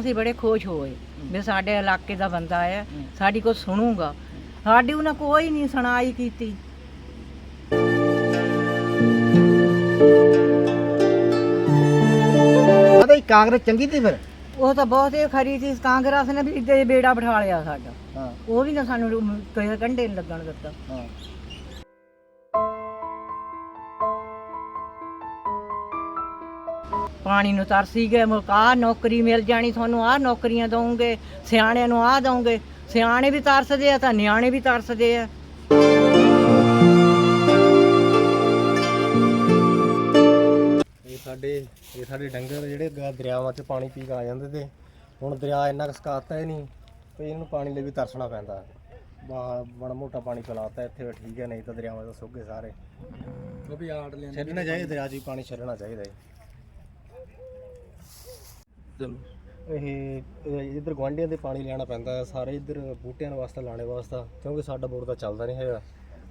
ਅਸੀਂ ਬੜੇ ਖੁਸ਼ ਹੋਏ ਵੀ ਸਾਡੇ ਇਲਾਕੇ ਦਾ ਬੰਦਾ ਹੈ। ਸਾਡੀ ਕੋ ਸੁਣੂਗਾ। ਸਾਡੀ ਉਹਨਾਂ ਕੋਈ ਨਹੀਂ ਸੁਣਾਈ ਕੀਤੀ। ਪਤਾ ਹੀ ਕਾਂਗਰਸ ਚੰਗੀ ਤੀ ਫਿਰ? ਉਹ ਤਾਂ ਬਹੁਤ ਹੀ ਖਰੀ ਸੀ ਕਾਂਗਰਸ ਨੇ ਵੀ ਤੇ ਬੇੜਾ ਬਿਠਾ ਲਿਆ ਸਾਡਾ। ਹਾਂ। ਉਹ ਵੀ ਨਾ ਸਾਨੂੰ ਰੁ- ਕਿਸੇ ਕੰਢੇ ਨੀ ਲੱਗਣ ਦਿੱਤਾ। ਹਾਂ। ਪਾਣੀ ਨੂੰ ਤਰਸੀ ਗਏ ਮੁਕਾ ਨੌਕਰੀ ਮਿਲ ਜਾਣੀ ਤੁਹਾਨੂੰ ਆਹ ਨੌਕਰੀਆਂ ਦਵਾਂਗੇ ਸਿਆਣਿਆਂ ਨੂੰ ਆਹ ਦਵਾਂਗੇ ਸਿਆਣੇ ਵੀ ਤਰਸਦੇ ਆ ਤਾਂ ਨਿਆਣੇ ਵੀ ਤਰਸਦੇ ਆ। ਇਹ ਸਾਡੇ ਇਹ ਸਾਡੇ ਡੰਗਰ ਜਿਹੜੇ ਦ- ਦਰਿਆਵਾਂ 'ਚ ਪਾਣੀ ਪੀ ਕੇ ਆ ਜਾਂਦੇ ਤੇ ਹੁਣ ਦਰਿਆ ਇੰਨਾ ਕੁ ਸਕਾਤਾ ਹੀ ਨਹੀਂ ਵੀ ਇਹਨਾਂ ਨੂੰ ਪਾਣੀ ਲਈ ਵੀ ਤਰਸਣਾ ਪੈਂਦਾ। ਬਾ ਬੜਾ ਮੋਟਾ ਪਾਣੀ ਚਲਾਤਾ ਇੱਥੇ ਠੀਕ ਹੈ ਨਹੀਂ ਤਾਂ ਦਰਿਆਵਾਂ 'ਚ ਸੁੱਕ ਗਏ ਸਾਰੇ। ਉਹ ਵੀ ਆੜ ਲੈਣ ਛੱਡਣਾ ਚਾਹੀਦਾ ਦਰਿਆ 'ਚ ਵੀ ਪਾਣੀ ਛੱਡਣਾ ਚਾਹੀਦਾ ਹੈ ਇਹ ਇਹ ਇੱਧਰ ਗਵਾਂਢੀਆਂ ਦੇ ਪਾਣੀ ਲੈਣਾ ਪੈਂਦਾ ਹੈ, ਸਾਰੇ ਇੱਧਰ ਬੂਟਿਆਂ ਵਾਸਤੇ ਲਾਣੇ ਵਾਸਤੇ, ਕਿਉਂਕਿ ਸਾਡਾ ਬੋਰ ਤਾਂ ਚੱਲਦਾ ਨਹੀਂ ਹੈਗਾ।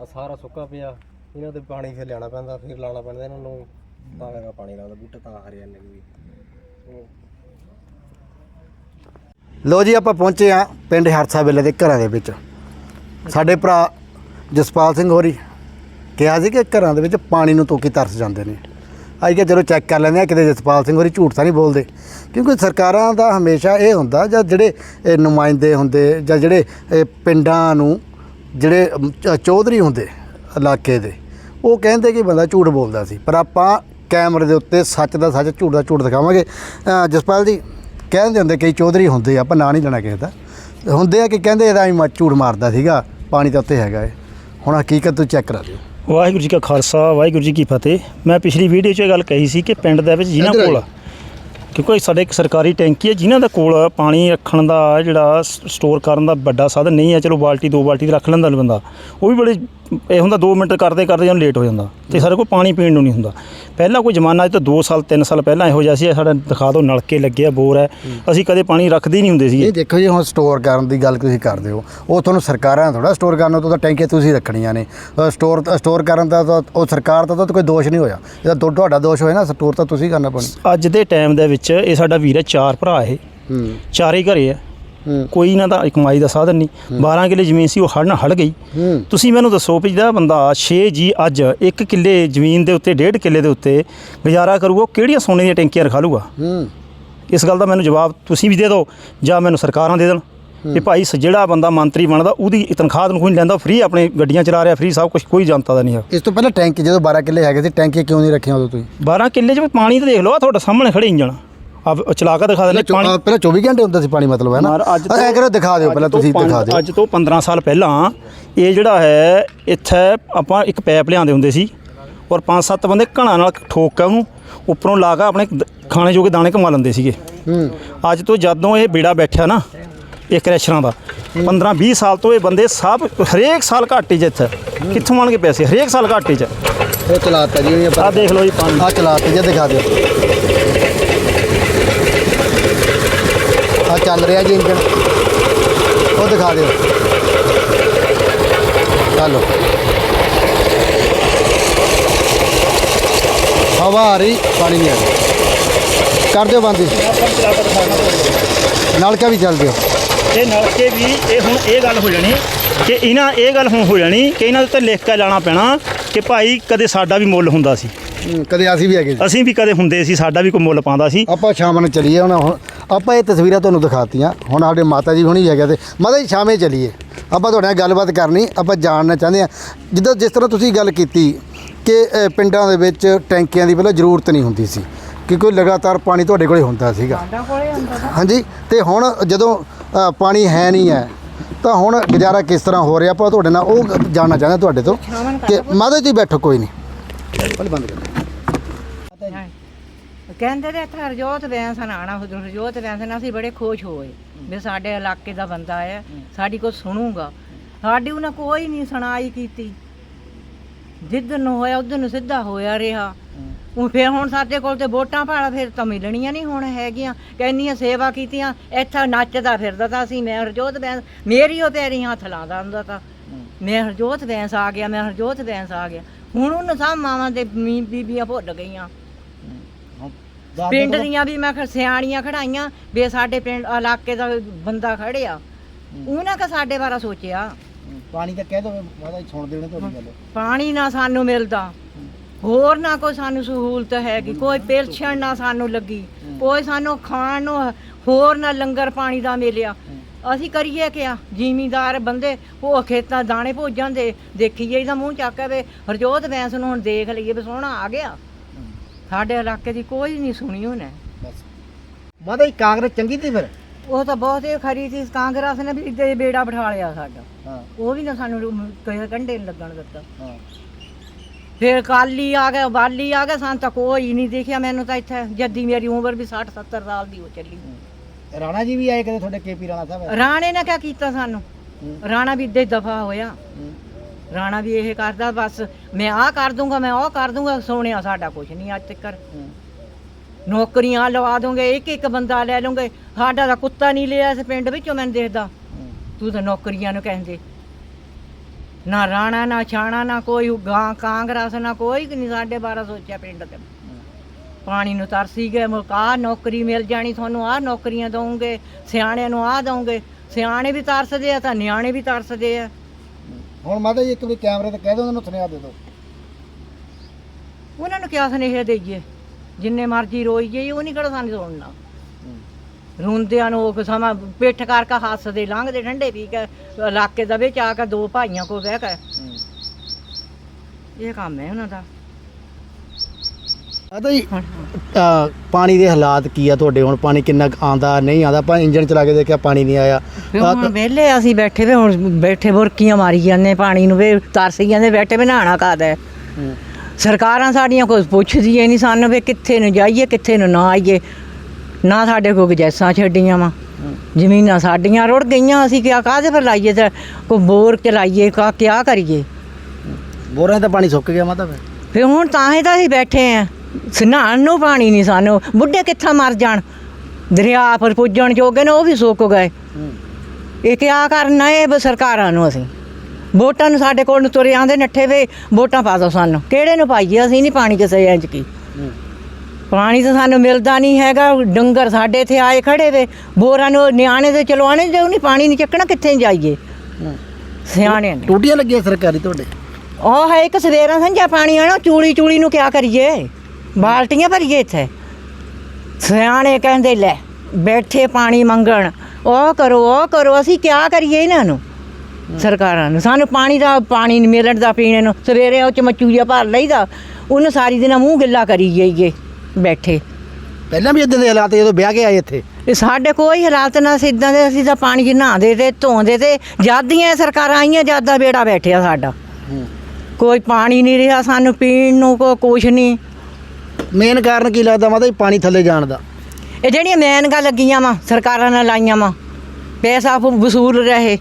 ਆ ਸਾਰਾ ਸੁੱਕਾ ਪਿਆ, ਇਹਨਾਂ ਤੇ ਪਾਣੀ ਫਿਰ ਲੈਣਾ ਪੈਂਦਾ, ਫਿਰ ਲਾਉਣਾ ਪੈਂਦਾ, ਇਹਨਾਂ ਨੂੰ ਤਾਂ ਕਰਕੇ ਪਾਣੀ ਲੱਗਦਾ, ਬੂਟੇ ਤਾਂ ਹਰੇ ਜਾਂਦੇ ਵੀ। ਲੋ ਜੀ, ਆਪਾਂ ਪਹੁੰਚੇ ਆ ਪਿੰਡ ਹਰਸਾ ਵੇਲੇ ਦੇ ਘਰਾਂ ਦੇ ਵਿੱਚ। ਸਾਡੇ ਭਰਾ ਜਸਪਾਲ ਸਿੰਘ ਹੋਰੀ ਕਿਹਾ ਸੀ ਕਿ ਘਰਾਂ ਦੇ ਵਿੱਚ ਪਾਣੀ ਨੂੰ ਤੋਕੀ ਤਰਸ ਜਾਂਦੇ ਨੇ। ਅੱਜ ਕੱਲ੍ਹ ਚਲੋ ਚੈੱਕ ਕਰ ਲੈਂਦੇ ਆ, ਕਿਤੇ ਜਸਪਾਲ ਸਿੰਘ ਹੋਰੀ ਝੂਠ ਤਾਂ ਨਹੀਂ ਬੋਲਦੇ। ਕਿਉਂਕਿ ਸਰਕਾਰਾਂ ਦਾ ਹਮੇਸ਼ਾ ਇਹ ਹੁੰਦਾ, ਜਾਂ ਜਿਹੜੇ, ਇਹ ਨੁਮਾਇੰਦੇ ਹੁੰਦੇ, ਜਾਂ ਜਿਹੜੇ, ਇਹ ਪਿੰਡਾਂ ਨੂੰ, ਜਿਹੜੇ ਚੌਧਰੀ ਹੁੰਦੇ, ਇਲਾਕੇ ਦੇ, ਉਹ ਕਹਿੰਦੇ ਕਿ ਬੰਦਾ ਝੂਠ ਬੋਲਦਾ ਸੀ। ਪਰ ਆਪਾਂ ਕੈਮਰੇ ਦੇ ਉੱਤੇ ਸੱਚ ਦਾ ਸੱਚ, ਝੂਠ ਦਾ ਝੂਠ ਦਿਖਾਵਾਂਗੇ। ਜਸਪਾਲ ਜੀ, ਕਹਿੰਦੇ ਹੁੰਦੇ ਕਈ ਚੌਧਰੀ ਹੁੰਦੇ ਆ, ਆਪਾਂ ਨਾਂ ਨਹੀਂ ਲੈਣਾ ਕਿਸੇ ਦਾ। ਹੁੰਦੇ ਆ ਕਿ ਕਹਿੰਦੇ ਇਹਦਾ ਵੀ ਝੂਠ ਮਾਰਦਾ ਸੀਗਾ, ਪਾਣੀ ਤਾਂ ਉੱਤੇ ਹੈਗਾ ਏ। ਹੁਣ ਹਕੀਕਤ ਤੂੰ ਚੈੱਕ ਕਰਾ ਦਿਓ। ਵਾਹਿਗੁਰੂ ਜੀ ਕਾ ਖਾਲਸਾ ਵਾਹਿਗੁਰੂ ਜੀ ਕੀ ਫਤਿਹ। ਮੈਂ ਪਿਛਲੀ ਵੀਡੀਓ 'ਚ ਇਹ ਗੱਲ ਕਹੀ ਸੀ ਕਿ ਪਿੰਡ ਦੇ ਵਿੱਚ ਜਿਨ੍ਹਾਂ ਕੋਲ ਕਿਉਂਕਿ ਸਾਡੇ ਇੱਕ ਸਰਕਾਰੀ ਟੈਂਕੀ ਹੈ ਜਿਨ੍ਹਾਂ ਦਾ ਕੋਲ ਪਾਣੀ ਰੱਖਣ ਦਾ ਜਿਹੜਾ ਸਟੋਰ ਕਰਨ ਦਾ ਵੱਡਾ ਸਾਧਨ ਨਹੀਂ ਹੈ ਚਲੋ ਬਾਲਟੀ ਦੋ ਬਾਲਟੀ ਰੱਖ ਲੈਂਦਾ ਬੰਦਾ ਉਹ ਵੀ ਬੜੇ ਇਹ ਹੁੰਦਾ 2 ਮਿੰਟ ਕਰਦੇ ਕਰਦੇ ਜਾਂ ਲੇਟ ਹੋ ਜਾਂਦਾ ਤੇ ਸਾਡੇ ਕੋਲ ਪਾਣੀ ਪੀਣ ਨੂੰ ਨਹੀਂ ਹੁੰਦਾ। ਪਹਿਲਾਂ ਕੋਈ ਜ਼ਮਾਨਾ ਅੱਜ ਤੋਂ 2 ਸਾਲ 3 ਸਾਲ ਪਹਿਲਾਂ ਇਹੋ ਜਿਹਾ ਸੀ ਸਾਡਾ ਦਿਖਾ ਦਿਓ ਨਲਕੇ ਲੱਗੇ ਆ ਬੋਰ ਹੈ। ਅਸੀਂ ਕਦੇ ਪਾਣੀ ਰੱਖਦੇ ਹੀ ਨਹੀਂ ਹੁੰਦੇ ਸੀਗੇ ਇਹ ਦੇਖੋ ਜੀ ਹੁਣ ਸਟੋਰ ਕਰਨ ਦੀ ਗੱਲ ਤੁਸੀਂ ਕਰਦੇ ਹੋ ਉਹ ਤੁਹਾਨੂੰ ਸਰਕਾਰਾਂ ਥੋੜਾ ਸਟੋਰ ਕਰਨ ਨੂੰ ਤਾਂ ਟੈਂਕੀਆਂ ਤੁਸੀਂ ਰੱਖਣੀਆਂ ਨੇ। ਸਟੋਰ ਸਟੋਰ ਕਰਨ ਦਾ ਤਾਂ ਉਹ ਸਰਕਾਰ ਦਾ ਤਾਂ ਕੋਈ ਦੋਸ਼ ਨਹੀਂ ਹੋਇਆ। ਇਹਦਾ ਤੁਹਾ- ਤੁਹਾਡਾ ਦੋਸ਼ ਹੋਇਆ ਨਾ ਸਟੋਰ ਤਾਂ ਤੁਸੀਂ ਕਰਨਾ ਪਾਣੀ ਅੱਜ ਦੇ ਟਾਈਮ ਦੇ ਵਿੱਚ ਇਹ ਸਾਡਾ ਵੀਰ ਹੈ ਚਾਰ ਭਰਾ ਇਹ। ਹੂੰ। ਚਾਰੇ ਘਰੇ ਹੂੰ ਕੋਈ ਇਹਨਾਂ ਦਾ ਕਮਾਈ ਦਾ ਸਾਧਨ ਨਹੀਂ। 12 ਕਿੱਲੇ ਜ਼ਮੀਨ ਸੀ ਉਹ ਹੜ੍ਹ ਨਾਲ ਹੜ ਗਈ। ਤੁਸੀਂ ਮੈਨੂੰ ਦੱਸੋ ਵੀ ਜਿਹੜਾ ਬੰਦਾ 6 ਜੀ ਅੱਜ 1 ਕਿੱਲੇ ਜ਼ਮੀਨ ਦੇ ਉੱਤੇ 1.5 ਕਿੱਲੇ ਦੇ ਉੱਤੇ ਗੁਜ਼ਾਰਾ ਕਰੂਗਾ ਕਿਹੜੀਆਂ ਸੋਨੇ ਦੀਆਂ ਟੈਂਕੀਆਂ ਰਖਾ ਲੂਗਾ? ਇਸ ਗੱਲ ਦਾ ਮੈਨੂੰ ਜਵਾਬ ਤੁਸੀਂ ਵੀ ਦੇ ਦਿਓ ਜਾਂ ਮੈਨੂੰ ਸਰਕਾਰਾਂ ਦੇ ਦੇਣ। ਕਿ ਭਾਈ ਜਿਹੜਾ ਬੰਦਾ ਮੰਤਰੀ ਬਣਦਾ ਉਹਦੀ ਤਨਖਾਹ ਨੂੰ ਕੋਈ ਨਹੀਂ ਲੈਂਦਾ ਫ੍ਰੀ ਆਪਣੇ ਗੱਡੀਆਂ ਚਲਾ ਰਿਹਾ ਫ੍ਰੀ ਸਭ ਕੁਝ ਕੋਈ ਜਨਤਾ ਦਾ ਨਹੀਂ ਹੈ। ਇਸ ਤੋਂ ਪਹਿਲਾਂ ਟੈਂਕੀ ਜਦੋਂ 12 ਕਿੱਲੇ ਹੈਗੇ ਸੀ ਟੈਂਕੀ ਕਿਉਂ ਨਹੀਂ ਰੱਖੀਆਂ ਉਦੋਂ ਤੁਸੀਂ? 12 ਕਿੱਲੇ 'ਚ ਪਾਣੀ ਤਾਂ ਦੇਖ ਲਓ ਆ ਤੁਹਾਡੇ ਸਾਹਮਣੇ ਖੜੇ ਇੰਜਣ। ਆ ਚਲਾ ਕੇ ਦਿਖਾ ਦਿੰਦੇ ਪਾਣੀ। ਪਹਿਲਾਂ 24 ਘੰਟੇ ਹੁੰਦਾ ਸੀ ਪਾਣੀ ਮਤਲਬ ਹੈ ਨਾ ਐ ਕਰੋ ਦਿਖਾ ਦਿਓ ਪਹਿਲਾਂ ਤੁਸੀਂ ਦਿਖਾ ਦਿਓ। ਅੱਜ ਤੋਂ 15 ਸਾਲ ਪਹਿਲਾਂ ਇਹ ਜਿਹੜਾ ਹੈ ਇੱਥੇ ਆਪਾਂ ਇੱਕ ਪੈਪ ਲਿਆਂਦੇ ਹੁੰਦੇ ਸੀ ਔਰ ਪੰਜ ਸੱਤ ਬੰਦੇ ਘਣਾ ਨਾਲ ਠੋਕ ਕੇ ਉਹਨੂੰ ਉੱਪਰੋਂ ਲਾ ਕੇ ਆਪਣੇ ਖਾਣੇ ਜੋਗੇ ਦਾਣੇ ਕਮਾ ਲੈਂਦੇ ਸੀਗੇ। ਹੂੰ। ਅੱਜ ਤੋਂ ਜਦੋਂ ਇਹ ਬੇੜਾ ਬੈਠਿਆ ਨਾ ਇਹ ਕ੍ਰੈਸ਼ਰਾਂ ਦਾ 15 20 ਸਾਲ ਤੋਂ ਇਹ ਬੰਦੇ ਸਭ ਹਰੇਕ ਸਾਲ ਘਾਟੇ 'ਚ ਇੱਥੇ। ਕਿੱਥੋਂ ਆਣਗੇ ਪੈਸੇ? ਹਰੇਕ ਸਾਲ ਘਾਟੇ 'ਚ। ਇਹ ਚਲਾਤਾ ਜੀ ਆਹ ਦੇਖ ਲਓ ਜੀ ਪਾਣੀ ਆ ਚਲਾਤੇ ਜੇ ਦਿਖਾ ਦਿਓ। ਚੱਲ ਰਿਹਾ ਜੀ ਇੰਜਨ ਉਹ ਦਿਖਾ ਦਿਓ। ਚਲੋ। ਹਵਾ ਆ ਰਹੀ ਪਾਣੀ ਨਹੀਂ ਆ ਰਿਹਾ। ਕਰ ਦਿਓ ਬੰਦ ਨਲਕਾ ਵੀ ਚੱਲ ਦਿਓ ਇਹ ਨਲਕੇ ਵੀ ਇਹ ਹੁਣ ਇਹ ਗੱਲ ਹੋ ਜਾਣੀ ਕਿ ਇਹਨਾਂ ਇਹ ਗੱਲ ਹੁਣ ਹੋ ਜਾਣੀ ਕਿ ਇਹਨਾਂ ਦੇ ਉੱਤੇ ਲਿਖ ਕੇ ਲਾਣਾ ਪੈਣਾ ਕਿ ਭਾਈ ਕਦੇ ਸਾਡਾ ਵੀ ਮੁੱਲ ਹੁੰਦਾ ਸੀ। ਕਦੇ ਅਸੀਂ ਵੀ ਹੈਗੇ ਅਸੀਂ ਵੀ ਕਦੇ ਹੁੰਦੇ ਸੀ ਸਾਡਾ ਵੀ ਕੋਈ ਮੁੱਲ ਪਾਉਂਦਾ ਸੀ। ਆਪਾਂ ਸ਼ਾਮ ਨੂੰ ਚਲੀਏ ਹੁਣ ਆਪਾਂ ਇਹ ਤਸਵੀਰਾਂ ਤੁਹਾਨੂੰ ਦਿਖਾਤੀਆਂ। ਹੁਣ ਸਾਡੇ ਮਾਤਾ ਜੀ ਹੁਣੀ ਹੈਗੇ ਤੇ ਮਾਤਾ ਜੀ ਸ਼ਾਮੇ ਚਲੀਏ। ਆਪਾਂ ਤੁਹਾਡੇ ਨਾਲ ਗੱਲਬਾਤ ਕਰਨੀ ਆਪਾਂ ਜਾਣਨਾ ਚਾਹੁੰਦੇ ਆ ਜਿੱਦਾਂ ਜਿਸ ਤਰ੍ਹਾਂ ਤੁਸੀਂ ਗੱਲ ਕੀਤੀ ਕਿ ਪਿੰਡਾਂ ਦੇ ਵਿੱਚ ਟੈਂਕੀਆਂ ਦੀ ਪਹਿਲਾਂ ਜ਼ਰੂਰਤ ਨਹੀਂ ਹੁੰਦੀ ਸੀ ਕਿ ਕੋਈ ਲਗਾਤਾਰ ਪਾਣੀ ਤੁਹਾਡੇ ਕੋਲੇ ਹੁੰਦਾ ਸੀਗਾ। ਹਾਂਜੀ ਤੇ ਹੁਣ ਜਦੋਂ ਪਾਣੀ ਹੈ ਨਹੀਂ ਹੈ ਤਾਂ ਹੁਣ ਗੁਜ਼ਾਰਾ ਕਿਸ ਤਰ੍ਹਾਂ ਹੋ ਰਿਹਾ? ਆਪਾਂ ਤੁਹਾਡੇ ਨਾਲ ਉਹ ਜਾਣਨਾ ਚਾਹੁੰਦੇ ਤੁਹਾਡੇ ਤੋਂ ਕਿ ਮਾਤਾ ਜੀ ਬੈਠੋ ਕੋਈ ਨਹੀਂ। ਪਹਿਲੇ ਬੰਦ ਕਰ। ਕਹਿੰਦੇ ਤੇ ਇੱਥੇ ਹਰਜੋਤ ਬੈਂਸ ਆਣਾ ਹਰਜੋਤ ਬੈਂਸ ਨਾਲ ਅਸੀਂ ਬੜੇ ਖੁਸ਼ ਹੋਏ ਵੀ ਸਾਡੇ ਇਲਾਕੇ ਦਾ ਬੰਦਾ ਹੈ ਸਾਡੀ ਕੋ ਸੁਣੂਗਾ। ਸਾਡੀ ਉਹਨਾਂ ਕੋਈ ਨਹੀਂ ਸੁਣਾਈ ਕੀਤੀ। ਜਿੱਦਨ ਨੂੰ ਹੋਇਆ ਉਧਰ ਨੂੰ ਸਿੱਧਾ ਹੋਇਆ ਰਿਹਾ। ਉਹ ਫਿਰ ਹੁਣ ਸਾਡੇ ਕੋਲ ਤੇ ਵੋਟਾਂ ਭਾਲਾ ਫਿਰ ਤਾਂ ਮਿਲਣੀਆਂ ਨਹੀਂ ਹੁਣ ਹੈਗੀਆਂ। ਕਹਿੰਨੀਆਂ ਸੇਵਾ ਕੀਤੀਆਂ ਇੱਥੇ ਨੱਚਦਾ ਫਿਰਦਾ ਤਾਂ ਅਸੀਂ ਮੈਂ ਹਰਜੋਤ ਬੈਂਸ ਮੇਰੀ ਉਹ ਪੈਰੀ ਹੱਥ ਲਾਉਂਦਾ ਹੁੰਦਾ ਤਾਂ। ਮੈਂ ਹਰਜੋਤ ਬੈਂਸ ਆ ਗਿਆ ਮੈਂ ਹਰਜੋਤ ਬੈਂਸ ਆ ਗਿਆ। ਹੁਣ ਉਹਨੂੰ ਸਭ ਮਾਵਾਂ ਦੇ ਮੀ ਬੀਬੀਆਂ ਭੁੱਲ ਗਈਆਂ। ਪਿੰਡ। ਦੀਆਂ ਵੀ ਮੈਂ ਖ- ਸਿਆਣੀਆਂ ਖੜਾਈਆਂ ਵੀ ਸਾਡੇ ਪਿੰਡ ਇਲਾਕੇ ਦਾ ਬੰਦਾ ਖੜਿਆ ਉਹਨਾਂ ਕਾ ਸਾਡੇ ਬਾਰੇ ਸੋਚਿਆ। ਪਾਣੀ ਤਾਂ ਕਹਿ ਦੋ ਮਾਤਾ ਜੀ ਸੁਣ ਦੇਣੇ ਤੁਹਾਡੀ ਗੱਲ। ਪਾਣੀ ਨਾ ਸਾਨੂੰ ਮਿਲਦਾ। ਹੋਰ ਨਾ ਕੋਈ ਸਾਨੂੰ ਸਹੂਲਤ ਹੈਗੀ ਕੋਈ ਪੈਨਸ਼ਨ ਨਾ ਸਾਨੂੰ ਲੱਗੀ। ਕੋਈ ਸਾਨੂੰ ਖਾਣ ਨੂੰ ਹੋਰ ਨਾ ਲੰਗਰ ਪਾਣੀ ਦਾ ਮਿਲਿਆ। ਅਸੀਂ ਕਰੀਏ ਕਿਆ? ਜ਼ਿਮੀਂਦਾਰ ਬੰਦੇ ਉਹ ਖੇਤਾਂ ਦਾਣੇ ਭੋਜ ਜਾਂਦੇ ਦੇਖੀਏ ਇਹਦਾ ਮੂੰਹ ਚੱਕ ਕੇ ਵੇ ਹਰਜੋਤ ਬੈਂਸ ਨੂੰ ਹੁਣ ਦੇਖ ਲਈਏ ਵੀ ਸੋਹਣਾ ਆ ਗਿਆ। ਸਾਡੇ ਇਲਾਕੇ ਦੀ ਕੋਈ ਨਹੀਂ ਸੁਣੀ ਉਹਨੇ। ਬਸ। ਮਾਤਾ ਜੀ ਕਾਂਗਰਸ ਚੰਗੀ ਸੀ ਫਿਰ? ਉਹ ਤਾਂ ਬਹੁਤ ਹੀ ਖਰੀ ਸੀ ਕਾਂਗਰਸ ਨੇ ਵੀ ਤੇ ਬੇੜਾ ਬਿਠਾ ਲਿਆ ਸਾਡਾ। ਹਾਂ। ਉਹ ਵੀ ਨਾ ਸਾਨੂੰ ਕਿਸੇ ਕੰਢੇ ਲੱਗਣ ਦਿੱਤਾ। ਹਾਂ। ਫਿਰ ਕਾਲੀ ਆ ਗਿਆ ਬਾਲੀ ਆ ਗਿਆ ਸਾਨੂੰ ਤਾਂ ਕੋਈ ਨਹੀਂ ਦੇਖਿਆ। ਮੈਨੂੰ ਤਾਂ ਇੱਥੇ ਜੱਦੀ ਮੇਰੀ ਉਮਰ ਵੀ 60 70 ਸਾਲ ਦੀ ਹੋ ਚੱਲੀ। ਰਾਣਾ ਜੀ ਵੀ ਆਏ ਕਦੇ ਤੁਹਾਡੇ ਕੇਪੀ ਰਾਣਾ ਸਾਹਿਬ? ਰਾਣੇ ਨੇ ਕਿਆ ਕੀਤਾ ਸਾਨੂੰ। ਰਾਣਾ ਵੀ ਇੱਦਾਂ ਦਫਾ ਹੋਇਆ। ਰਾਣਾ ਵੀ ਇਹ ਕਰਦਾ ਬਸ ਮੈਂ ਆਹ ਕਰ ਦੂੰਗਾ ਮੈਂ ਉਹ ਕਰ ਦੂੰਗਾ ਸੋਹਣਿਆ ਸਾਡਾ ਕੁਝ ਨਹੀਂ ਅੱਜ ਤੱਕ ਨੌਕਰੀਆਂ ਲਵਾ ਦੋਗੇ ਇੱਕ ਇੱਕ ਬੰਦਾ ਲੈ ਲਓਗੇ ਸਾਡਾ ਤਾਂ ਕੁੱਤਾ ਨਹੀਂ ਲਿਆ ਇਸ ਪਿੰਡ ਵਿੱਚੋਂ ਮੈਨੂੰ ਦੇਖਦਾ। ਤੂੰ ਤਾਂ ਨੌਕਰੀਆਂ ਨੂੰ ਕਹਿੰਦੇ। ਨਾ ਰਾਣਾ ਨਾ ਛਾਣਾ ਨਾ ਕੋਈ ਗਾਂ ਕਾਂਗਰਸ ਨਾ ਕੋਈ ਨਹੀਂ ਸਾਡੇ ਬਾਰੇ ਸੋਚਿਆ ਪਿੰਡ ਤੇ। ਪਾਣੀ ਨੂੰ ਤਰਸੀ ਗਏ ਮੁਕਾ ਨੌਕਰੀ ਮਿਲ ਜਾਣੀ ਤੁਹਾਨੂੰ ਆਹ ਨੌਕਰੀਆਂ ਦਵਾਂਗੇ ਸਿਆਣਿਆਂ ਨੂੰ ਆਹ ਦਵਾਂਗੇ ਸਿਆਣੇ ਵੀ ਤਰਸਦੇ ਆ ਤਾਂ ਨਿਆਣੇ ਵੀ ਤਰਸਦੇ ਆ। ਹੁਣ ਮਾਤਾ ਜੀ ਇੱਕ ਵਾਰੀ ਕੈਮਰੇ ਤੇ ਕਹਿ ਦੋ ਉਹਨਾਂ ਨੂੰ ਸੁਨੇਹਾ ਦੇ ਦਿਓ। ਉਹਨਾਂ ਨੂੰ ਕਿਆ ਸੁਨੇਹੇ ਦੇਈਏ? ਜਿੰਨੇ ਮਰਜ਼ੀ ਰੋਈਏ ਉਹ ਨਹੀਂ ਕਿਹੜਾ ਸਾਨੂੰ ਸੁਣਨਾ। ਰੋਂਦਿਆਂ ਨੂੰ ਉਹ ਸਮਾਂ ਪਿੱਠ ਕਰਕੇ ਹੱਸਦੇ ਲੰਘਦੇ ਠੰਡੇ ਪੀ ਕੇ ਇਲਾਕੇ ਦੇ ਵਿੱਚ ਆ ਕੇ ਦੋ ਭਾਈਆਂ ਕੋ ਬਹਿ ਕੇ। ਇਹ ਕੰਮ ਹੈ ਉਹਨਾਂ ਦਾ। ਮਾਤਾ ਜੀ ਅਹ ਪਾਣੀ ਦੇ ਹਾਲਾਤ ਕੀ ਆ ਤੁਹਾਡੇ? ਹੁਣ ਪਾਣੀ ਕਿੰਨਾ ਕੁ ਆਂਦਾ ਨਹੀਂ ਆਂਦਾ ਆਪਾਂ ਇੰਜਨ ਚਲਾ ਕੇ ਦੇਖਿਆ ਪਾਣੀ ਨਹੀਂ ਆਇਆ। ਵੀ ਹੁਣ ਵਿਹਲੇ ਅਸੀਂ ਬੈਠੇ ਵੇ ਹੁਣ ਬੈਠੇ ਬੁਰਕੀਆਂ ਮਾਰੀ ਜਾਂਦੇ ਪਾਣੀ ਨੂੰ ਵੇ ਤਰਸੀ ਜਾਂਦੇ ਬੈਠੇ ਵੇ ਨਹਾਣਾ ਕਾਦਾ ਸਰਕਾਰਾਂ ਸਾਡੀਆਂ ਕੁਝ ਪੁੱਛਦੀਆਂ ਨਹੀਂ ਸਾਨੂੰ ਵੀ ਕਿੱਥੇ ਨੂੰ ਜਾਈਏ ਕਿੱਥੇ ਨੂੰ ਨਾ ਆਈਏ। ਨਾ ਸਾਡੇ ਕੋਲ ਗਜੈਸਾਂ ਛੱਡੀਆਂ ਵਾ। ਜ਼ਮੀਨਾਂ ਸਾਡੀਆਂ ਰੁੜ ਗਈਆਂ ਅਸੀਂ ਕਿਆ ਕਾਹਦੇ ਪਰ ਲਾਈਏ ਤੇ ਕੋਈ ਬੋਰ ਚਲਾਈਏ ਕਾ ਕਿਆ ਕਰੀਏ? ਬੋਰਾਂ 'ਚ ਤਾਂ ਪਾਣੀ ਸੁੱਕ ਗਿਆ ਮਾਤਾ ਫਿਰ। ਫਿਰ ਹੁਣ ਤਾਂ ਹੀ ਤਾਂ ਅਸੀਂ ਬੈਠੇ ਆ। ਸਨਾਨ ਨੂੰ ਪਾਣੀ ਨਹੀਂ ਸਾਨੂੰ। ਬੁੱਢੇ ਕਿੱਥਾ ਮਰ ਜਾਣ? ਦਰਿਆ ਪਰ ਪੁੱਜਣ ਜੋਗੇ ਨੇ ਉਹ ਵੀ ਸੁੱਕ ਗਏ। ਇਹ ਕਿਆ ਕਰਨਾ ਇਹ ਸਰਕਾਰਾਂ ਨੂੰ ਅਸੀਂ? ਵੋਟਾਂ ਨੂੰ ਸਾਡੇ ਕੋਲ ਨੂੰ ਤੁਰੇ ਆਂਦੇ ਨੱਠੇ ਵੇ ਵੋਟਾਂ ਪਾ ਦਿਓ ਸਾਨੂੰ। ਕਿਹੜੇ ਨੂੰ ਪਾਈਏ? ਅਸੀਂ ਨਹੀਂ ਪਾਣੀ ਕਿਸੇ ਇੰਚ ਕੀ। ਪਾਣੀ ਤਾਂ ਸਾਨੂੰ ਮਿਲਦਾ ਨਹੀਂ ਹੈਗਾ। ਡੰਗਰ ਸਾਡੇ ਇੱਥੇ ਆਏ ਖੜੇ ਵੇ। ਬੋਰਾਂ ਨੂੰ ਨਿਆਣੇ ਤੇ ਚਲਵਾਣੇ ਜੇ ਨਹੀਂ ਪਾਣੀ ਨਹੀਂ ਚੱਕਣਾ ਕਿੱਥੇ ਜਾਈਏ? ਸਿਆਣੇ ਨੇ। ਟੂਟੀਆਂ ਲੱਗੀਆਂ ਸਰਕਾਰੀ ਤੁਹਾਡੇ? ਉਹ ਹੈ ਇੱਕ ਸਵੇਰਾ ਸੰਝਾ ਪਾਣੀ ਆਣਾ ਚੂਲੀ ਚੂਲੀ ਨੂੰ ਕਿਆ ਕਰੀਏ? ਬਾਲਟੀਆਂ ਭਰੀਏ ਇੱਥੇ। ਸਿਆਣੇ ਕਹਿੰਦੇ ਲੈ ਬੈਠੇ ਪਾਣੀ ਮੰਗਣ। ਉਹ ਕਰੋ ਉਹ ਕਰੋ ਅਸੀਂ ਕਿਆ ਕਰੀਏ ਇਹਨਾਂ ਨੂੰ? ਸਰਕਾਰਾਂ ਨੂੰ। ਸਾਨੂੰ ਪਾਣੀ ਦਾ ਪਾਣੀ ਨਹੀਂ ਮਿਲਣ ਦਾ ਪੀਣੇ ਨੂੰ। ਸਵੇਰੇ ਉਹ ਚ ਮੱਚੂ ਜਿਹਾ ਭਰ ਲਈਦਾ। ਉਹਨੂੰ ਸਾਰੀ ਦਿਨ ਮੂੰਹ ਗਿੱਲਾ ਕਰੀ ਜਾਈਏ ਬੈਠੇ। ਪਹਿਲਾਂ ਵੀ ਇਦਾਂ ਦੇ ਹਾਲਾਤ ਜਦੋਂ ਵਿਆਹ ਕੇ ਆਏ ਇੱਥੇ। ਇਹ ਸਾਡੇ ਕੋਈ ਹਾਲਾਤ ਨਾ ਸੀ ਇਦਾਂ ਦੇ ਅਸੀਂ ਤਾਂ ਪਾਣੀ 'ਚ ਨਹਾਉਂਦੇ ਤੇ ਧੋਂਦੇ ਤੇ ਜਾਦੀਆਂ ਸਰਕਾਰਾਂ ਆਈਆਂ ਜ਼ਿਆਦਾ ਬੇੜਾ ਬੈਠਿਆ ਸਾਡਾ। ਕੋਈ ਪਾਣੀ ਨਹੀਂ ਰਿਹਾ ਸਾਨੂੰ ਪੀਣ ਨੂੰ ਕੋ ਕੁਛ ਨਹੀਂ ਮੇਨ ਕਾਰਨ ਕੀ ਲੱਗਦਾ ਮਾਤਾ ਜੀ ਪਾਣੀ ਥੱਲੇ ਜਾਣ ਦਾ? ਇਹ ਜਿਹੜੀਆਂ ਮੈਨਗਾ ਲੱਗੀਆਂ ਵਾ ਸਰਕਾਰਾਂ ਨੇ ਲਾਈਆਂ ਵਾ ਪੈਸਾ ਵਸੂਲ ਰਹੇ।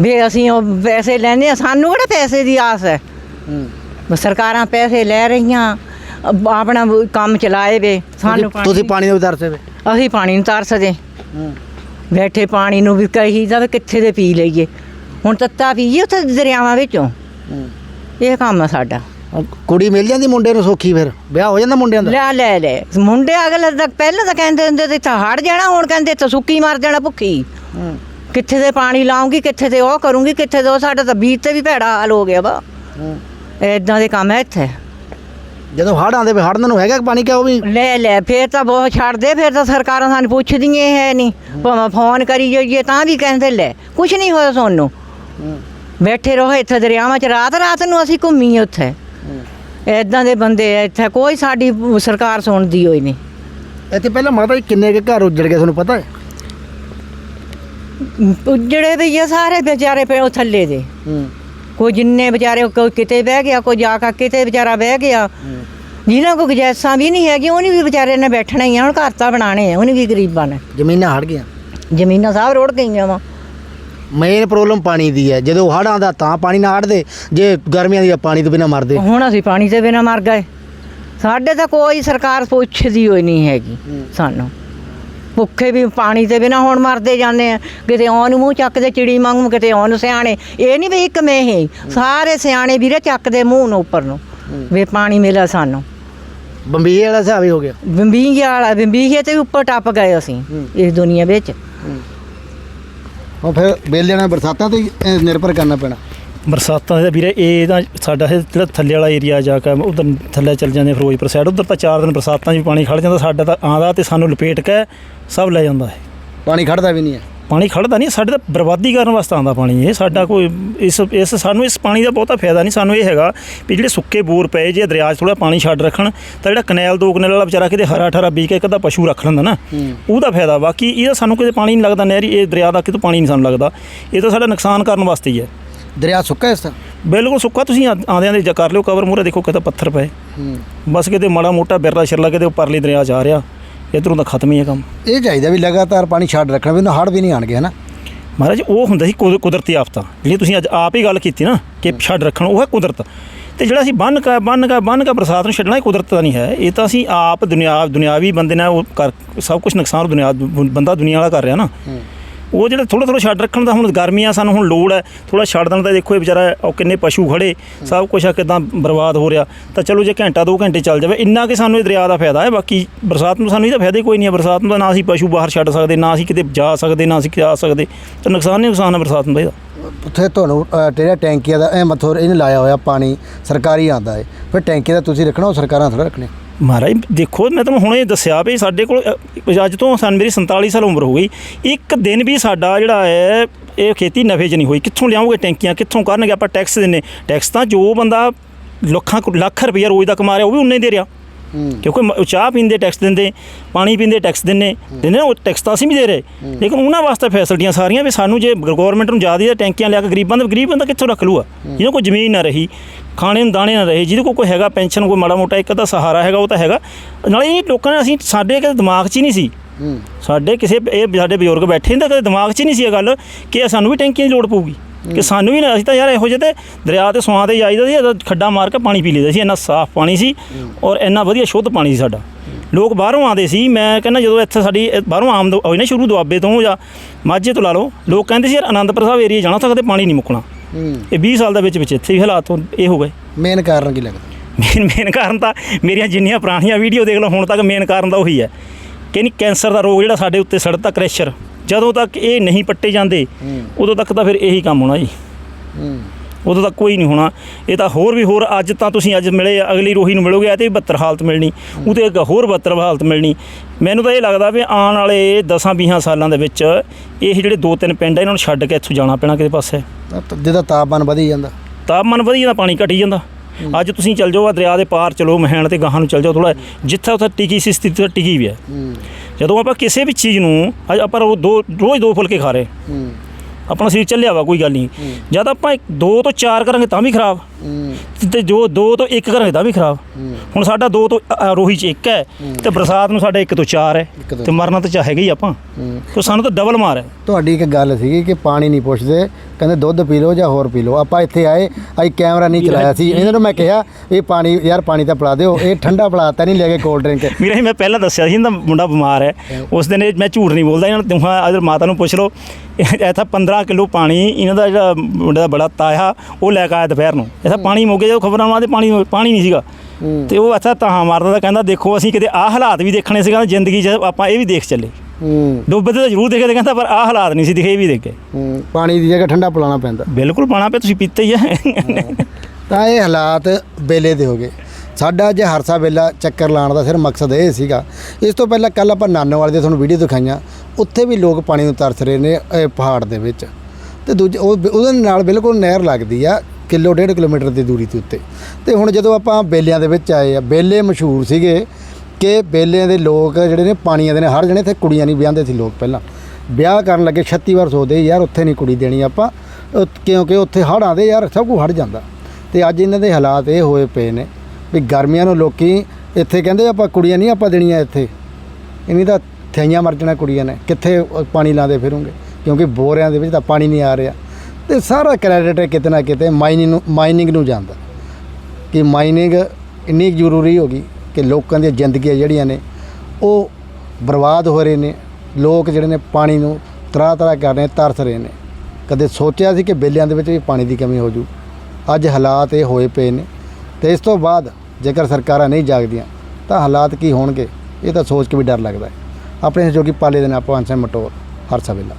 ਵੀ ਅਸੀਂ ਉਹ ਪੈਸੇ ਲੈਂਦੇ ਆ ਸਾਨੂੰ ਕਿਹੜਾ ਪੈਸੇ ਦੀ ਆਸ ਹੈ? ਸਰਕਾਰਾਂ ਪੈਸੇ ਲੈ ਰਹੀਆਂ ਆਪਣਾ ਕੰਮ ਚਲਾਏ ਵੇ ਸਾਨੂੰ ਤੁਸੀਂ- ਤੁਸੀਂ ਪਾਣੀ ਦੇ ਉਤਰਸੇ ਵੇ ਅਸੀਂ ਪਾਣੀ ਨੂੰ ਤਰਸਦੇ ਬੈਠੇ ਪਾਣੀ ਨੂੰ ਵੀ ਕਹੀਦਾ ਵੀ ਕਿੱਥੇ ਦੇ ਪੀ ਲਈਏ। ਹੁਣ ਤੱਤਾ ਪੀਏ ਉੱਥੇ ਦਰਿਆਵਾਂ ਵਿੱਚੋਂ। ਇਹ ਕੰਮ ਆ ਸਾਡਾ। ਕੁੜੀ ਮਿਲ ਜਾਂਦੀ ਮੁੰਡੇ ਨੂੰ ਸੌਖੀ ਫਿਰ ਵਿਆਹ ਹੋ ਜਾਂਦਾ ਮੁੰਡਿਆਂ ਦਾ? ਲੈ ਲੈ ਲੈ ਮੁੰਡੇ ਅਗਲੇ ਤੱਕ ਪਹਿਲਾਂ ਤਾਂ ਕਹਿੰਦੇ ਹੁੰਦੇ ਤੇ ਇੱਥੇ ਹੜ ਜਾਣਾ ਹੁਣ ਕਹਿੰਦੇ ਇੱਥੇ ਸੁੱਕੀ ਮਰ ਜਾਣਾ ਭੁੱਖੀ। ਕਿੱਥੇ ਦੇ ਪਾਣੀ ਲਾਉਂਗੀ ਕਿੱਥੇ ਤੇ ਉਹ ਕਰੂੰਗੀ ਕਿੱਥੇ ਦੇ ਉਹ ਸਾਡਾ ਤਾਂ ਬੀਜ ਤੇ ਵੀ ਭੈੜਾ ਹਾਲ ਹੋ ਗਿਆ ਵਾ। ਇਦਾਂ ਦੇ ਕੰਮ ਹੈ ਇੱਥੇ। ਜਦੋਂ ਹੜ ਆਉਂਦੇ ਵੇ ਹੜਨ ਨੂੰ ਹੈਗਾ ਪਾਣੀ ਕਿਆ ਉਹ ਵੀ? ਲੈ ਲੈ ਫੇਰ ਤਾਂ ਬਹੁਤ ਛੱਡਦੇ ਫੇਰ ਤਾਂ ਸਰਕਾਰਾਂ ਸਾਨੂੰ ਪੁੱਛਦੀਆਂ ਹੈ ਨਹੀਂ ਭਾਵੇਂ ਫੋਨ ਕਰੀ ਜਾਈਏ ਤਾਂ ਵੀ ਕਹਿੰਦੇ ਲੈ ਕੁਛ ਨਹੀਂ ਹੋਇਆ ਸਾਨੂੰ। ਬੈਠੇ ਰਹੋ ਇੱਥੇ ਦਰਿਆਵਾਂ 'ਚ ਰਾਤ ਰਾਤ ਨੂੰ ਅਸੀਂ ਘੁੰਮੀਏ ਉੱਥੇ। ਇਦਾਂ ਦੇ ਬੰਦੇ ਆ ਇੱਥੇ ਕੋਈ ਸਾਡੀ ਸਰਕਾਰ ਸੁਣਦੀ ਹੋਈ ਨਹੀਂ। ਇੱਥੇ ਪਹਿਲਾਂ ਮਾਤਾ ਜੀ ਕਿੰਨੇ ਕੇ ਘਰ ਉੱਜੜ ਗਏ ਤੁਹਾਨੂੰ ਪਤਾ ਹੈ? ਉੱਜੜੇ ਵੀ ਆ ਸਾਰੇ ਵਿਚਾਰੇ ਪਏ ਉਹ ਥੱਲੇ ਦੇ। ਕੋਈ ਜਿੰਨੇ ਵਿਚਾਰੇ ਕੋਈ ਕਿਤੇ ਬਹਿ ਗਿਆ ਕੋਈ ਜਾ ਕੇ ਕਿਤੇ ਵਿਚਾਰਾ ਬਹਿ ਗਿਆ। ਜਿਨ੍ਹਾਂ ਕੋ ਗਜੈਸਾਂ ਵੀ ਨਹੀਂ ਹੈਗੀਆਂ ਉਹਨੇ ਵੀ ਵਿਚਾਰੇ ਨੇ ਬੈਠਣਾ ਹੀ ਆ ਹੁਣ ਘਰ ਤਾਂ ਬਣਾਣੇ ਆ ਉਹਨੇ ਵੀ ਗਰੀਬਾਂ ਨੇ। ਜ਼ਮੀਨਾਂ ਹੜ ਗਈਆਂ। ਜ਼ਮੀਨਾਂ ਸਭ ਰੋੜ ਗਈਆਂ ਵਾ। ਮੇਨ ਪ੍ਰੋਬਲਮ ਪਾਣੀ ਦੀ ਹੈ। ਜਦੋਂ ਹੜ ਆਉਂਦਾ ਤਾਂ ਪਾਣੀ ਨਾ ਹੜਦੇ ਜੇ ਗਰਮੀਆਂ ਦੀ ਪਾਣੀ ਤੋਂ ਬਿਨਾ ਮਰਦੇ। ਹੁਣ ਅਸੀਂ ਪਾਣੀ ਤੇ ਬਿਨਾ ਮਰ ਗਏ। ਸਾਡੇ ਤਾਂ ਕੋਈ ਸਰਕਾਰ ਪੁੱਛਦੀ ਹੋਈ ਨਹੀਂ ਹੈਗੀ ਸਾਨੂੰ। ਭੁੱਖੇ ਵੀ ਪਾਣੀ ਤੇ ਬਿਨਾ ਹੁਣ ਮਰਦੇ ਜਾਂਦੇ ਆ। ਕਿਤੇ ਆਉਣ ਨੂੰ ਮੂੰਹ ਚੱਕਦੇ ਚਿੜੀ ਵਾਂਗੂ ਕਿਤੇ ਨੂੰ ਸਿਆਣੇ। ਇਹ ਨਹੀਂ ਵੀ ਇੱਕ ਮੈਂ ਹੀ। ਸਾਰੇ ਸਿਆਣੇ ਵੀਰੇ ਚੱਕਦੇ ਮੂੰਹ ਨੂੰ ਉੱਪਰ ਨੂੰ। ਵੀ ਪਾਣੀ ਮਿਲਿਆ ਸਾਨੂੰ। ਬੰਬੀਏ ਵਾਲਾ ਹਿਸਾਬ ਹੀ ਹੋ ਗਿਆ। ਬੰਬੀਂਗੇ ਵਾਲਾ ਬੰਬੀਗੇ ਤੇ ਵੀ ਉੱਪਰ ਟੱਪ ਗਏ ਅਸੀਂ ਇਸ ਦੁਨੀਆ ਵਿੱਚ। ਹੁਣ ਫਿਰ ਬੇਲਿਆਂ ਨਾਲ ਬਰਸਾਤਾਂ ਤੇ ਹੀ, ਨਿਰਭਰ ਕਰਨਾ ਪੈਣਾ। ਬਰਸਾਤਾਂ ਦੇ ਵੀਰੇ ਇਹ ਤਾਂ ਸਾਡਾ ਇਹ ਜਿਹੜਾ ਥੱਲੇ ਵਾਲਾ ਏਰੀਆ ਜਾ ਕੇ ਉਧਰ ਥੱਲੇ ਚੱਲ ਜਾਂਦੇ ਫਿਰੋਜ਼ਪੁਰ ਸਾਈਡ ਉਧਰ ਤਾਂ ਚਾਰ ਦਿਨ ਬਰਸਾਤਾਂ 'ਚ ਵੀ ਪਾਣੀ ਖੜ ਜਾਂਦਾ ਸਾਡਾ ਤਾਂ ਆਂਦਾ ਤੇ ਸਾਨੂੰ ਲਪੇਟ ਕੇ ਸਭ ਲੈ ਜਾਂਦਾ ਹੈ ਪਾਣੀ ਖੜਦਾ ਵੀ ਨਹੀਂ ਹੈ। ਪਾਣੀ ਖੜਦਾ ਨਹੀਂ ਸਾਡੇ ਤਾਂ ਬਰਬਾਦੀ ਕਰਨ ਵਾਸਤੇ ਆਉਂਦਾ ਪਾਣੀ ਇਹ। ਸਾਡਾ ਕੋਈ ਇਸ ਇਸ ਸਾਨੂੰ ਇਸ ਪਾਣੀ ਦਾ ਬਹੁਤਾ ਫਾਇਦਾ ਨਹੀਂ ਸਾਨੂੰ ਇਹ ਹੈਗਾ ਵੀ ਜਿਹੜੇ ਸੁੱਕੇ ਬੋਰ ਪਏ ਜੇ ਦਰਿਆ 'ਚ ਥੋੜਾ ਪਾਣੀ ਛੱਡ ਰੱਖਣ ਤਾਂ ਜਿਹੜਾ ਕਨੈਲ ਦੋ ਕਨੈਲ ਵਾਲਾ ਵਿਚਾਰਾ ਕਿਤੇ ਹਰਾ ਠਰਾ ਬੀਜ ਕੇ ਇੱਕ ਅੱਧਾ ਪਸ਼ੂ ਰੱਖ ਲੈਂਦਾ ਨਾ ਉਹਦਾ ਫਾਇਦਾ। ਬਾਕੀ ਇਹਦਾ ਸਾਨੂੰ ਕਿਤੇ ਪਾਣੀ ਨਹੀਂ ਲੱਗਦਾ ਨਹਿਰੀ ਇਹ ਦਰਿਆ ਦਾ ਕਿਤੋਂ ਪਾਣੀ ਨਹੀਂ ਸਾਨੂੰ ਲੱਗਦਾ। ਇਹ ਤਾਂ ਸਾਡਾ ਨੁਕਸਾਨ ਕਰਨ ਵਾਸਤੇ ਹੀ ਹੈ। ਦਰਿਆ ਸੁੱਕਾ ਇਸ ਤਰ੍ਹਾਂ? ਬਿਲਕੁਲ ਸੁੱਕਾ ਤੁਸੀਂ ਆ- ਆਉਂਦਿਆਂ ਦੇ ਜਾ ਕਰ ਲਿਓ ਕਵਰ ਮੂਹਰੇ ਦੇਖੋ ਕਿਤੇ ਪੱਥਰ ਪਏ। ਬਸ ਕਿਤੇ ਮਾੜਾ ਮੋਟਾ ਬਿਰਲਾ ਛਿਰਲਾ ਕਿਤੇ ਪਰਲੀ ਦਰਿਆ 'ਚ ਆ ਰਿਹਾ। ਇਧਰੋਂ ਤਾਂ ਖਤਮ ਹੀ ਹੈ ਕੰਮ। ਇਹ ਚਾਹੀਦਾ ਵੀ ਲਗਾਤਾਰ ਪਾਣੀ ਛੱਡ ਰੱਖਣਾ ਵੀ ਉਹਨਾਂ ਹੜ ਵੀ ਨਹੀਂ ਆਣਗੇ ਹਨਾ? ਮਹਾਰਾਜ ਉਹ ਹੁੰਦਾ ਸੀ ਕੁਦ- ਕੁਦਰਤੀ ਆਫਤਾਂ। ਜਿਹੜੀ ਤੁਸੀਂ ਅੱਜ ਆਪ ਹੀ ਗੱਲ ਕੀਤੀ ਨਾ ਕਿ ਛੱਡ ਰੱਖਣ ਉਹ ਹੈ ਕੁਦਰਤ। ਤੇ ਜਿਹੜਾ ਅਸੀਂ ਬੰਨ ਕਾ ਬੰਨ ਕਾ ਬੰਨ ਕਾ ਬਰਸਾਤ ਨੂੰ ਛੱਡਣਾ ਇਹ ਕੁਦਰਤ ਦਾ ਨਹੀਂ ਹੈ। ਇਹ ਤਾਂ ਅਸੀਂ ਆਪ ਦੁਨਿਆ ਦੁਨਿਆਵੀ ਬੰਦੇ ਨਾਲ ਉਹ ਕਰ ਸਭ ਕੁਝ ਨੁਕਸਾਨ ਦੁਨਿਆ ਬੰਦਾ ਦੁਨੀਆ ਵਾਲਾ ਕਰ ਰਿਹਾ ਨਾ। ਉਹ ਜਿਹੜਾ ਥੋੜਾ ਥੋੜਾ ਛੱਡ ਰੱਖਣ ਦਾ ਹੁਣ ਗਰਮੀਆਂ ਸਾਨੂੰ ਹੁਣ ਲੋੜ ਹੈ ਥੋੜਾ ਛੱਡ ਦੇਣ ਦਾ ਦੇਖੋ ਇਹ ਵਿਚਾਰਾ ਉਹ ਕਿੰਨੇ ਪਸ਼ੂ ਖੜੇ ਸਭ ਕੁਝ ਆ ਕਿਦਾਂ ਬਰਬਾਦ ਹੋ ਰਿਹਾ। ਤਾਂ ਚਲੋ ਜੇ ਘੰਟਾ ਦੋ ਘੰਟੇ ਚੱਲ ਜਾਵੇ ਇੰਨਾ ਕਿ ਸਾਨੂੰ ਇਹ ਦਰਿਆ ਦਾ ਫਾਇਦਾ ਹੈ ਬਾਕੀ ਬਰਸਾਤ ਨੂੰ ਸਾਨੂੰ ਇਹਦਾ ਫਾਇਦਾ ਹੀ ਕੋਈ ਨਹੀਂ ਹੈ। ਬਰਸਾਤ ਨੂੰ ਤਾਂ ਨਾ ਅਸੀਂ ਪਸ਼ੂ ਬਾਹਰ ਛੱਡ ਸਕਦੇ ਨਾ ਅਸੀਂ ਕਿਤੇ ਜਾ ਸਕਦੇ ਨਾ ਅਸੀਂ ਕਿਤੇ ਆ ਸਕਦੇ। ਤਾਂ ਨੁਕਸਾਨ ਹੀ ਨੁਕਸਾਨ ਹੈ ਬਰਸਾਤ ਨੂੰ ਇਹਦਾ। ਉੱਥੇ ਤੁਹਾਨੂੰ ਅ, ਜਿਹੜਾ ਟੈਂਕੀਆਂ ਦਾ ਇਹ ਮਥੋਰ ਇਹਨੇ ਲਾਇਆ ਹੋਇਆ ਪਾਣੀ ਸਰਕਾਰੀ ਆਂਦਾ ਹੈ। ਫਿਰ ਟੈਂਕੀ ਦਾ ਤੁਸੀਂ ਰੱਖਣਾ ਉਹ ਸਰਕਾਰਾਂ ਥੋੜਾ ਰੱਖਣੇ ਮਹਾਰਾਜ ਦੇਖੋ ਮੈਂ ਤੁਹਾਨੂੰ ਹੁਣੇ ਦੱਸਿਆ ਵੀ ਸਾਡੇ ਕੋਲ ਅ, ਅੱਜ ਤੋਂ ਸਾਨੂੰ ਮੇਰੀ 47 ਸਾਲ ਉਮਰ ਹੋ ਗਈ। ਇੱਕ ਦਿਨ ਵੀ ਸਾਡਾ ਜਿਹੜਾ ਹੈ ਇਹ ਖੇਤੀ ਨਫੇ 'ਚ ਨਹੀਂ ਹੋਈ। ਕਿੱਥੋਂ ਲਿਆਉਂਗੇ ਟੈਂਕੀਆਂ ਕਿੱਥੋਂ ਕਰਨਗੇ ਆਪਾਂ ਟੈਕਸ ਦਿੰਨੇ। ਟੈਕਸ ਤਾਂ ਜੋ ਬੰਦਾ ਲੱਖਾਂ ਕੁ- ਲੱਖ ਰੁਪਈਆ ਰੋਜ਼ ਦਾ ਕਮਾ ਰਿਹਾ ਉਹ ਵੀ ਉਨੇ ਹੀ ਦੇ ਰਿਹਾ। ਕਿਉਂਕਿ ਮ- ਉਹ ਚਾਹ ਪੀਂਦੇ ਟੈਕਸ ਦਿੰਦੇ ਪਾਣੀ ਪੀਂਦੇ ਟੈਕਸ ਦਿੰਦੇ ਦਿੰਦੇ ਨਾ ਉਹ ਟੈਕਸ ਤਾਂ ਅਸੀਂ ਵੀ ਦੇ ਰਹੇ। ਲੇਕਿਨ ਉਹਨਾਂ ਵਾਸਤੇ ਫੈਸਿਲਿਟੀਆਂ ਸਾਰੀਆਂ ਵੀ ਸਾਨੂੰ ਜੇ ਗਵਰਨਮੈਂਟ ਨੂੰ ਜ਼ਿਆਦਾ ਟੈਂਕੀਆਂ ਲਿਆ ਕੇ ਗਰੀਬਾਂ ਦਾ ਗਰੀਬ ਬੰਦਾ ਕਿੱਥੋਂ ਰੱਖ ਲੂਗਾ? ਜਿਹਨੂੰ ਕੋਈ ਜ਼ਮੀਨ ਨਾ ਰਹੀ। ਖਾਣੇ ਨੂੰ ਦਾਣੇ ਨਾ ਰਹੇ ਜਿਹਦੇ ਕੋਲ ਕੋਈ ਹੈਗਾ ਪੈਨਸ਼ਨ ਕੋਈ ਮਾੜਾ ਮੋਟਾ ਇੱਕ ਅੱਧਾ ਸਹਾਰਾ ਹੈਗਾ ਉਹ ਤਾਂ ਹੈਗਾ। ਨਾਲੇ ਇਹ ਲੋਕਾਂ ਨੇ ਅਸੀਂ ਸਾਡੇ ਕਦੇ ਦਿਮਾਗ 'ਚ ਹੀ ਨਹੀਂ ਸੀ। ਸਾਡੇ ਕਿਸੇ ਇਹ ਸਾਡੇ ਬਜ਼ੁਰਗ ਬੈਠੇ ਨੇ ਤਾਂ ਕਦੇ ਦਿਮਾਗ 'ਚ ਹੀ ਨਹੀਂ ਸੀ ਇਹ ਗੱਲ ਕਿ ਸਾਨੂੰ ਵੀ ਟੈਂਕੀਆਂ ਦੀ ਲੋੜ ਪਊਗੀ ਕਿ ਸਾਨੂੰ ਵੀ ਨਾ ਅਸੀਂ ਤਾਂ ਯਾਰ ਇਹੋ ਜਿਹੇ ਤੇ ਦਰਿਆ ਤੇ ਸੁਆਂ ਤੇ ਜਾਈਦਾ ਸੀ ਇਹਦਾ ਖੱਡਾ ਮਾਰ ਕੇ ਪਾਣੀ ਪੀ ਲਈਦਾ ਸੀ ਇੰਨਾ ਸਾਫ਼ ਪਾਣੀ ਸੀ ਔਰ ਇੰਨਾ ਵਧੀਆ ਸ਼ੁੱਧ ਪਾਣੀ ਸੀ ਸਾਡਾ। ਲੋਕ ਬਾਹਰੋਂ ਆਉਂਦੇ ਸੀ ਮੈਂ ਕਹਿੰਦਾ ਜਦੋਂ ਇੱਥੇ ਸਾਡੀ ਬਾਹਰੋਂ ਆਮਦ ਹੋਈ ਨਾ ਸ਼ੁਰੂ ਦੁਆਬੇ ਤੋਂ ਜਾਂ ਮਾਝੇ ਤੋਂ ਲਾ ਲਓ ਲੋਕ ਕਹਿੰਦੇ ਸੀ ਯਾਰ ਆਨੰਦਪੁਰ ਸਾਹਿਬ ਏਰੀਆ ਜਾਣਾ ਤਾਂ ਕਦੇ ਪਾਣੀ ਨਹੀਂ ਮੁੱਕਣਾ। ਇਹ 20 ਸਾਲ ਦੇ ਵਿੱਚ ਵਿੱਚ ਇੱਥੇ ਹੀ ਹਾਲਾਤ ਇਹ ਹੋ ਗਏ। ਮੇਨ ਕਾਰਨ ਕੀ ਲੱਗਦਾ? ਮੇਨ ਮੇਨ ਕਾਰਨ ਤਾਂ ਮੇਰੀਆਂ ਜਿੰਨੀਆਂ ਪੁਰਾਣੀਆਂ ਵੀਡੀਓ ਦੇਖ ਲਓ ਹੁਣ ਤੱਕ ਮੇਨ ਕਾਰਨ ਤਾਂ ਉਹੀ ਹੈ। ਕਿ ਨਹੀਂ ਕੈਂਸਰ ਦਾ ਰੋਗ ਜਿਹੜਾ ਸਾਡੇ ਉੱਤੇ ਸੜਦਾ ਕ੍ਰੈਸ਼ਰ ਜਦੋਂ ਤੱਕ ਇਹ ਨਹੀਂ ਪੱਟੇ ਜਾਂਦੇ ਉਦੋਂ ਤੱਕ ਤਾਂ ਫਿਰ ਇਹੀ ਕੰਮ ਹੋਣਾ ਜੀ। ਉਦੋਂ ਤੱਕ ਕੋਈ ਨਹੀਂ ਹੋਣਾ। ਇਹ ਤਾਂ ਹੋਰ ਵੀ ਹੋਰ ਅੱਜ ਤਾਂ ਤੁਸੀਂ ਅੱਜ ਮਿਲੇ ਅਗਲੀ ਰੋਹੀ ਨੂੰ ਮਿਲੋਗੇ ਤੇ ਵੀ 72 ਹਾਲਤ ਮਿਲਣੀ ਉਹ ਤੇ ਇੱਕ ਹੋਰ 72 ਹਾਲਤ ਮਿਲਣੀ। ਮੈਨੂੰ ਤਾਂ ਇਹ ਲੱਗਦਾ ਵੀ ਆਉਣ ਵਾਲੇ 10-20 ਸਾਲਾਂ ਦੇ ਵਿੱਚ ਇਹ ਜਿਹੜੇ ਦੋ ਤਿੰਨ ਪਿੰਡ ਇਹਨਾਂ ਨੂੰ ਛੱਡ ਕੇ ਇੱਥੋਂ ਜਾਣਾ ਪੈਣਾ ਕਿਤੇ ਪਾਸੇ। ਜਿਹਦਾ ਤਾਪਮਾਨ ਵਧੀ ਜਾਂਦਾ। ਤਾਪਮਾਨ ਵਧੀ ਜਾਂਦਾ ਪਾਣੀ ਘਟੀ ਜਾਂਦਾ। ਅੱਜ ਤੁਸੀਂ ਚੱਲ ਜਾਓ ਆ ਦਰਿਆ ਦੇ ਪਾਰ ਚਲੋ ਮਹਿਣ ਤੇ ਗਾਹਾਂ ਨੂੰ ਚੱਲ ਜਾਓ ਥੋੜਾ ਜਿੱਥੇ ਉੱਥੇ ਟਿਕੀ ਸੀ ਸਥਿਤੀ ਤਾਂ ਟਿਕੀ ਵੀ ਹੈ। ਜਦੋਂ ਆਪਾਂ ਕਿਸੇ ਵੀ ਚੀਜ਼ ਨੂੰ ਅੱਜ ਆਪਾਂ ਦੋ ਰੋਜ਼ ਦੋ ਫੁਲਕੇ ਖਾ ਰਹੇ। ਆਪਣਾ ਸਰੀਰ ਚੱਲਿਆ ਵਾ ਕੋਈ ਗੱਲ ਨਹੀਂ। ਜਦ ਆਪਾਂ ਦੋ ਤੋਂ ਚਾਰ ਕਰਾਂਗੇ ਤਾਂ ਵੀ ਖਰਾਬ। ਤੇ ਜੋ ਦੋ ਤੋਂ ਇੱਕ ਕਰਾਂਗੇ ਤਾਂ ਵੀ ਖਰਾਬ। ਹੁਣ ਸਾਡਾ ਦੋ ਤੋਂ ਰੋਹੀ ਚ ਇੱਕ ਹੈ ਤੇ ਬਰਸਾਤ ਨੂੰ ਸਾਡਾ ਇੱਕ ਤੋਂ ਚਾਰ ਹੈ ਤੋਂ ਮਰਨਾ ਤਾਂ ਚਾਹੇਗਾ ਹੀ ਆਪਾਂ। ਤੇ ਸਾਨੂੰ ਤਾਂ ਡਬਲ ਮਾਰ ਹੈ। ਤੁਹਾਡੀ ਇੱਕ ਗੱਲ ਸੀਗੀ ਕਿ ਪਾਣੀ ਨਹੀਂ ਪੁੱਛਦੇ ਕਹਿੰਦੇ ਦੁੱਧ ਪੀ ਲਓ ਜਾਂ ਹੋਰ ਪੀ ਲਓ। ਆਪਾਂ ਇੱਥੇ ਆਏ ਅਸੀਂ ਕੈਮਰਾ ਨਹੀਂ ਚਲਾਇਆ ਸੀ। ਇਹਨਾਂ ਨੂੰ ਮੈਂ ਕਿਹਾ ਇਹ ਪਾਣੀ ਯਾਰ ਪਾਣੀ ਤਾਂ ਪਿਲਾ ਦਿਓ ਇਹ ਠੰਡਾ ਪਿਲਾਤਾ ਨਹੀਂ ਲੈ ਕੇ ਕੋਲਡ ਡਰਿੰਕ ਵੀਰੇ ਮੈਂ ਪਹਿਲਾਂ ਦੱਸਿਆ ਸੀ ਇਹਦਾ ਮੁੰਡਾ ਬਿਮਾਰ ਹੈ। ਉਸ ਦਿਨ ਮੈਂ ਝੂਠ ਨਹੀਂ ਬੋਲਦਾ ਇਹਨਾਂ ਨੂੰ ਤੁਹਾਂ ਅਗਰ ਮਾਤਾ ਨੂੰ ਪੁੱਛ ਲਓ ਇੱਥਾ 15 ਕਿਲੋ ਪਾਣੀ ਇਹਨਾਂ ਦਾ ਜਿਹੜਾ ਮੁੰਡੇ ਦਾ ਬੜਾ ਤਾਇਆ ਉਹ ਲੈ ਕੇ ਆਇਆ ਦੁਪਹਿਰ ਨੂੰ। ਇੱਥਾ ਪਾਣੀ ਮੁੱਕ ਗਿਆ ਜਦੋਂ ਖਬਰਾਂ ਆਉਂਦੇ ਪਾਣੀ ਪਾਣੀ ਨਹੀਂ ਸੀਗਾ। ਤੇ ਉਹ ਇੱਥਾ ਤਾਂ ਮਾਰਦਾ ਤਾਂ ਕਹਿੰਦਾ ਦੇਖੋ ਅਸੀਂ ਕਿਤੇ ਆਹ ਹਾਲਾਤ ਵੀ ਦੇਖਣੇ ਸੀਗਾ ਜ਼ਿੰਦਗੀ 'ਚ ਆਪਾਂ ਇਹ ਵੀ ਦੇਖ ਚੱਲੇ। ਹੂੰ। ਡੁੱਬਦੇ ਤਾਂ ਜ਼ਰੂਰ ਦੇਖੇ ਤੇ ਕਹਿੰਦਾ ਪਰ ਆਹ ਹਾਲਾਤ ਨਹੀਂ ਸੀ ਦਿਖੇ ਇਹ ਵੀ ਦੇਖੇ। ਪਾਣੀ ਦੀ ਜਗ੍ਹਾ ਠੰਡਾ ਪਿਲਾਉਣਾ ਪੈਂਦਾ। ਬਿਲਕੁਲ ਪਾਣਾ ਪਿਆ ਤੁਸੀਂ ਪੀਤੇ ਹੀ ਹੈ। ਤਾਂ ਇਹ ਹਾਲਾਤ ਬੇਲੇ ਦੇ ਹੋ ਗਏ। ਸਾਡਾ ਜੇ ਹਰਸਾ ਵੇਲਾ ਚੱਕਰ ਲਾਉਣ ਦਾ ਸਿਰ ਮਕਸਦ ਇਹ ਸੀਗਾ। ਇਸ ਤੋਂ ਪਹਿਲਾਂ ਕੱਲ ਆਪਾਂ ਨਾਨੋਵਾਲ ਦੇ ਤੁਹਾਨੂੰ ਵੀਡੀਓ ਦਿਖਾਈਆਂ। ਉੱਥੇ ਵੀ ਲੋਕ ਪਾਣੀ ਨੂੰ ਤਰਸ ਰਹੇ ਨੇ, ਇਹ ਪਹਾੜ ਦੇ ਵਿੱਚ। ਤੇ ਦੂਜੇ ਉਹਦੇ ਨਾਲ ਬਿਲਕੁਲ ਨਹਿਰ ਲੱਗਦੀ ਆ, ਕਿਲੋ ਡੇਢ ਕਿਲੋਮੀਟਰ ਦੀ ਦੂਰੀ ਤੇ ਉੱਤੇ। ਤੇ ਹੁਣ ਜਦੋਂ ਆਪਾਂ ਬੇਲਿਆਂ ਦੇ ਵਿੱਚ ਆਏ ਆ, ਬੇਲੇ ਮਸ਼ਹੂਰ ਸੀਗੇ ਕਿ ਬੇਲਿਆਂ ਦੇ ਲੋਕ ਜਿਹੜੇ ਨੇ ਪਾਣੀਆਂ ਦੇ ਨੇ, ਹਰ ਜਣੇ ਇੱਥੇ ਕੁੜੀਆਂ ਨਹੀਂ ਵਿਆਹਦੇ ਸੀ ਲੋਕ ਪਹਿਲਾਂ। ਵਿਆਹ ਕਰਨ ਲੱਗੇ 36 ਵਾਰ ਸੋਚਦੇ ਯਾਰ ਉੱਥੇ ਨਹੀਂ ਕੁੜੀ ਦੇਣੀ ਆਪਾਂ। ਕਿਉਂਕਿ ਉੱਥੇ ਹੜ੍ਹ ਆਉਂਦੇ ਯਾਰ, ਸਭ ਕੁਝ ਹੜ ਜਾਂਦਾ। ਤੇ ਅੱਜ ਇਹਨਾਂ ਦੇ ਹਾਲਾਤ ਇਹ ਹੋਏ ਪਏ ਨੇ। ਵੀ ਗਰਮੀਆਂ ਨੂੰ ਲੋਕੀ ਇੱਥੇ ਕਹਿੰਦੇ ਆਪਾਂ ਕੁੜੀਆਂ ਨਹੀਂ ਆਪਾਂ ਦੇਣੀਆਂ ਇੱਥੇ। ਇਨੀ ਤਾਂ ਥਈਆਂ ਮਰ ਜਾਣਾ ਕੁੜੀਆਂ ਨੇ। ਕਿੱਥੇ ਪਾਣੀ ਲਾਉਂਦੇ ਫਿਰੂੰਗੇ? ਕਿਉਂਕਿ ਬੋਰਿਆਂ ਦੇ ਵਿੱਚ ਤਾਂ ਪਾਣੀ ਨਹੀਂ ਆ ਰਿਹਾ। ਤੇ ਸਾਰਾ ਕ੍ਰੈਡਿਟ ਕਿਤੇ ਨਾ ਕਿਤੇ ਮਾਈਨਿੰਗ ਨੂੰ ਮਾਈਨਿੰਗ ਨੂੰ ਜਾਂਦਾ। ਕਿ ਮਾਈਨਿੰਗ ਇੰਨੀ ਕੁ ਜ਼ਰੂਰੀ ਹੋ ਗਈ ਕਿ ਲੋਕਾਂ ਦੀਆਂ ਜ਼ਿੰਦਗੀਆਂ ਜਿਹੜੀਆਂ ਨੇ, ਉਹ ਬਰਬਾਦ ਹੋ ਰਹੇ ਨੇ। ਲੋਕ ਜਿਹੜੇ ਨੇ ਪਾਣੀ ਨੂੰ ਤਰ੍ਹਾਂ ਤਰ੍ਹਾਂ ਕਰ ਰਹੇ ਤਰਸ ਰਹੇ ਨੇ। ਕਦੇ ਸੋਚਿਆ ਸੀ ਕਿ ਬੇਲਿਆਂ ਦੇ ਵਿੱਚ ਵੀ ਪਾਣੀ ਦੀ ਕਮੀ ਹੋ ਜੂ। ਅੱਜ ਹਾਲਾਤ ਇਹ ਹੋਏ ਪਏ ਨੇ। ਤੇ ਇਸ ਤੋਂ ਬਾਅਦ ਜੇਕਰ ਸਰਕਾਰਾਂ ਨਹੀਂ ਜਾਗਦੀਆਂ, ਤਾਂ ਹਾਲਾਤ ਕੀ ਹੋਣਗੇ? ਇਹ ਤਾਂ ਸੋਚ ਕੇ ਵੀ ਡਰ ਲੱਗਦਾ ਹੈ। ਆਪਣੇ ਸਹਿਯੋਗੀ ਪਾਲੇ ਦੇ ਨਾਲ ਭਗਵਾਨ ਸਿੰਘ ਮਟੋਰ ਹਰ ਸਵੇਲਾ